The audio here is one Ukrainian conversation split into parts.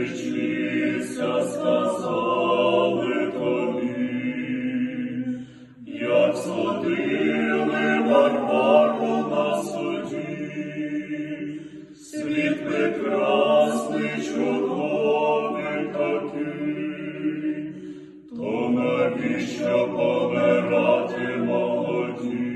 причиться, сказали тобі, як судили Варвару на суді, світ прекрасний, чудовий то навіщо помирати молоді?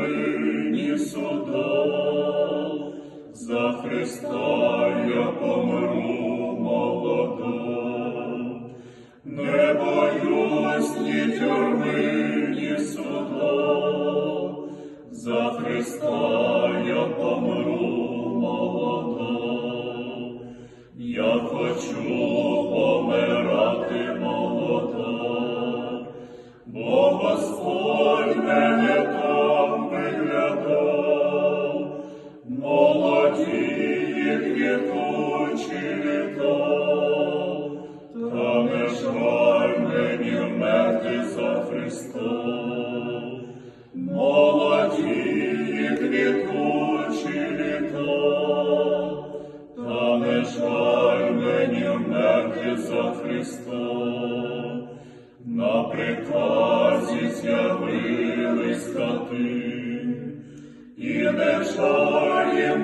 Тюрми, ні за Христа я помру молода, не боюсь ні тюрми, ні суда, за Христа я помру молода, я хочу помирати молода, бо Господь і квітучі та не жаль мені вмерти за Христа. Молоді і квітучі літа, та не жаль мені вмерти за Христа. На приказі з'явились і не жаль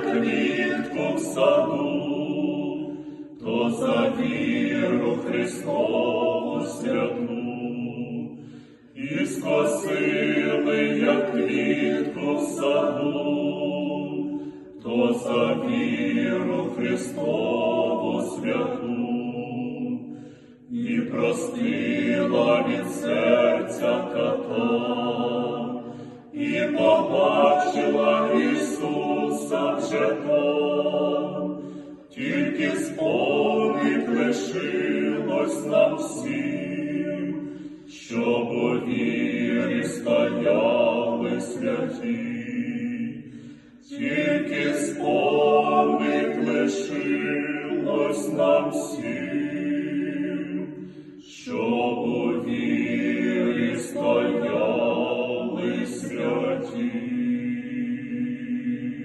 квітку в саду, то за віру Христову святу, і скосили, як квітку в саду, то за віру Христову святу, і простила від серця кота, і побачила вже там, тільки сповнить лишилось нам всім, що по вірі святі, тільки сповнить лишилось нам всім,